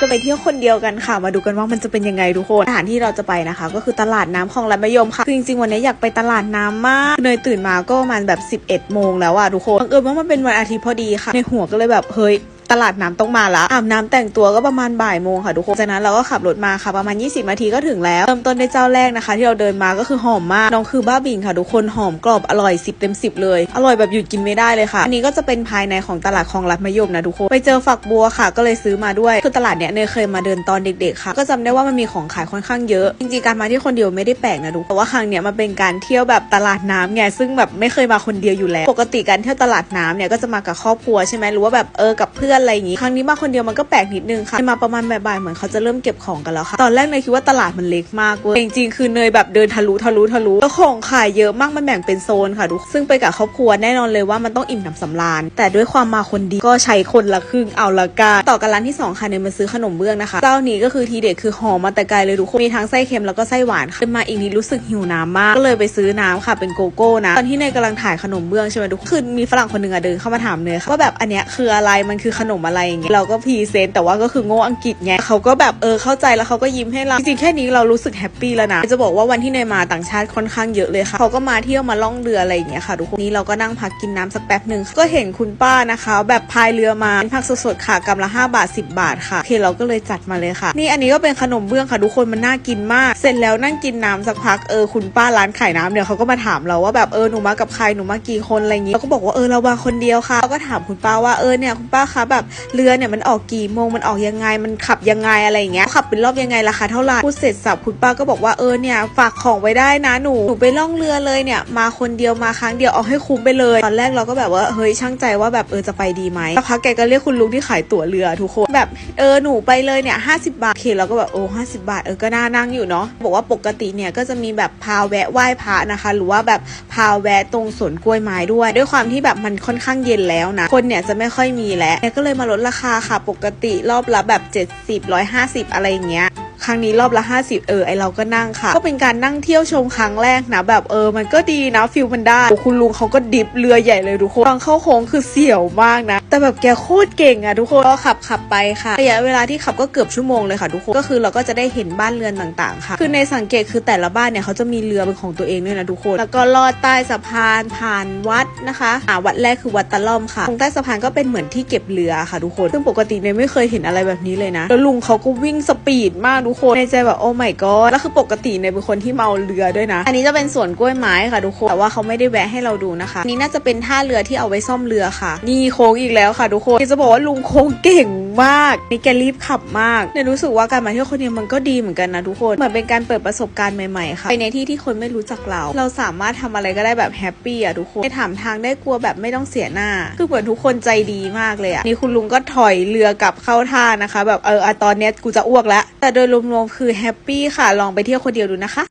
จะไปเที่ยวคนเดียวกันค่ะ มาดูกันว่ามันจะเป็นยังไงทุกคนสถานที่เราจะไปนะคะ ก็คือตลาดน้ำคลองลำมะยมค่ะคือจริงๆวันนี้อยากไปตลาดน้ำมากเนยตื่นมาก็ประมาณแบบ 11โมงแล้วอะทุกคนบังเอิญว่ามันเป็นวันอาทิตย์พอดีค่ะ ในหัวก็เลยแบบเฮ้ย ตลาดน้ำต้องมาละอาบน้ำแต่งตัวก็ประมาณบ่ายโมงค่ะทุกคนจากนั้นเราก็ขับรถมาค่ะประมาณ 20 นาทีก็ถึงแล้วเริ่มต้นในเจ้าแรกนะคะ ที่เราเดินมาก็คือหอมมากน้องคือบ้าบินค่ะทุกคนหอมกรอบอร่อย 10 เต็ม 10 เลย อร่อยแบบหยุดกินไม่ได้เลยค่ะ อันนี้ก็จะเป็นภายในของตลาดคลองลัดมะยมนะทุกคนไปเจอฝักบัวค่ะ ก็เลยซื้อมาด้วยคือตลาดเนี้ยเนยเคยมาเดินตอนเด็กๆค่ะ ก็จำได้ว่ามันมีของขายค่อนข้างเยอะ จริงๆการมาที่คนเดียวไม่ได้แปลกนะทุกคนแต่ว่าครั้งเนี้ยมันเป็นการเที่ยวแบบตลาดน้ำไงซึ่งแบบไม่เคยมาคนเดียวอยู่แล้ว ปกติการเที่ยวตลาดน้ำเนี่ยก็จะมากับครอบครัวใช่ไหมหรือว่าแบบเออกับเพื่อนอะไรอย่างงี้ ครั้งนี้มาคนเดียวมันก็แปลกนิดนึงค่ะมาประมาณบ่ายๆเหมือนเขาจะเริ่มเก็บของกันแล้วค่ะ ตอนแรกเนยคิดว่าตลาดมันเล็กมากเว้ยจริงๆคือเนยแบบเดินทะลุทะลุทะลุแล้วของขายเยอะมากมันแบ่งเป็นโซนค่ะทุกซึ่งไปกับครอบครัวแน่นอนเลยว่ามันต้องอิ่มหนำสำราญ แต่ด้วยความมาคนเดียวก็ใช้คนละครึ่งเอาละกันต่อกันร้านที่สองค่ะเนยมาซื้อขนมเบื้องนะคะเจ้านี้ก็คือทีเด็ดคือหอมมาแต่ไกลเลยทุกคนมีทั้งไส้เค็มแล้วก็ไส้หวานค่ะขึ้นมาอีกนิดรู้สึกหิวน้ำมากก็เลยไปซื้อน้ำค่ะเป็นโกโก้นะตอนที่เนยกำลังถ่ายขนมเบื้องใช่ไหมทุกคนมีฝรั่งคนหนึ่งอะเดินเข้ามาถามเนยค่ะว่าแบบอันเนี้ยคืออะไรมันคือขนมอะไรอย่างเงี้ยเราก็พรีเซนต์แต่ว่าก็คือโง่อังกฤษไงเขาก็แบบเออเข้าใจแล้วเขาก็ยิ้มให้เราจริงๆแค่นี้เรารู้สึกแฮปปี้แล้วนะจะบอกว่าวันที่เนยมาต่างชาติค่อนข้างเยอะเลยค่ะเขาก็มาเที่ยวมาล่องเรืออะไรอย่างเงี้ยค่ะทุกคนนี้เราก็นั่งพักกินน้ำสักแป๊บหนึ่งก็เห็นคุณป้านะคะ แบบพายเรือมาเป็นผักสดๆค่ะกำละ5บาท 10 บาทค่ะโอเคเราก็เลยจัดมาเลยค่ะ นี่อันนี้ก็เป็นขนมเบื้องค่ะทุกคนมันน่ากินมาก เสร็จแล้วนั่งกินน้ำสักพักเออคุณป้าร้านขายน้ำเนี่ยเขาก็มาถามเราว่าแบบเออหนูมากับใครหนูมากี่คนอะไรอย่างงี้เราก็บอกว่าเออเรามาคนเดียวค่ะเราก็ถามคุณป้าว่าเออเนี่ยคุณป้าคะแบบเรือเนี่ยมันออกกี่โมงมันออกยังไงมันขับยังไงอะไรอย่างเงี้ยขับเป็นรอบยังไงราคาเท่าไหร่พูดเสร็จสับคุณป้าก็บอกว่าเออเนี่ยฝากของไว้ได้นะหนูหนูไปล่องเรือเลยเนี่ยมาคนเดียวมาครั้งเดียวเอาให้คุ้มไปเลยตอนแรกเราก็แบบว่าเฮ้ยช่างใจว่าแบบเออจะไปดีไหมสักพักแกก็เรียกคุณลุงที่ขายตั๋วเรือทุกคนแบบเออหนูไปเลยเนี่ยห้าสิบาทโอเคเราก็แบบโอ้ห้าสิบาทเออก็น่านั่งอยู่เนาะบอกว่าปกติเนี่ยก็จะมีแบบพาแวะไหว้พระนะคะ หรือว่าแบบพาแวะตรงสวนกล้วยไม้ด้วย ด้วยความที่แบบมันค่อนข้างเย็นแล้วนะคนเนี่ยจะไม่ค่อยมีแล้วแกก็เลยมาลดราคาค่ะ ปกติรอบละแบบ 70 150 อะไรอย่างเงี้ยครั้งนี้รอบละ 50 เออไอเราก็นั่งค่ะ ก็เป็นการนั่งเที่ยวชมครั้งแรกนะ แบบเออ มันก็ดีนะฟิลมันได้คุณลุงเขาก็ดิบเรือใหญ่เลยทุกคนตอนเข้าโค้งคือเสียวมากนะ แต่แบบแกโคตรเก่งอะทุกคนก็ขับขับไปค่ะระยะเวลาที่ขับก็เกือบชั่วโมงเลยค่ะทุกคนก็คือเราก็จะได้เห็นบ้านเรือนต่างๆค่ะ คือในสังเกตคือแต่ละบ้านเนี่ยเขาจะมีเรือเป็นของตัวเองด้วยนะทุกคน แล้วก็ลอดใต้สะพานผ่านวัดนะคะอ่าวัดแรกคือวัดตะล่อมค่ะตรงใต้สะพานก็เป็นเหมือนที่เก็บเรือค่ะทุกคนซึ่งปกติเนี่ยไม่เคยเห็นอะไรแบบนี้เลยนะแล้วลุงเขาก็วิ่งสปีดมากทุกคนในใจแบบโอ้ my god แล้วคือปกติเนี่ยเป็นคนที่เมาเรือด้วยนะ อันนี้จะเป็นสวนกล้วยไม้ค่ะทุกคนแต่ว่าเขาไม่ได้แวะให้เราดูนะคะอันนี้น่าจะเป็นท่าเรือที่เอาไว้ซ่อมเรือค่ะ นี่โค้งอีกแล้วค่ะทุกคนจะบอกว่าลุงคงเก่งมากนี่แกรีบขับมากเนี่ยรู้สึกว่าการมาเที่ยวคนเดียวมันก็ดีเหมือนกันนะทุกคนเหมือนเป็นการเปิดประสบการณ์ใหม่ๆค่ะไปในที่ที่คนไม่รู้จักเรา เราสามารถทำอะไรก็ได้แบบแฮปปี้อะทุกคนไปถามทางได้กลัวแบบไม่ต้องเสียหน้า คือเหมือนทุกคนใจดีมากเลยอะนี่คุณลุงก็ถอยเรือกลับเข้าท่านะคะ แบบเออตอนเนี้ยกูจะอ้วกแล้วแต่โดยรวมๆคือแฮปปี้ค่ะลองไปเที่ยวคนเดียวดูนะคะ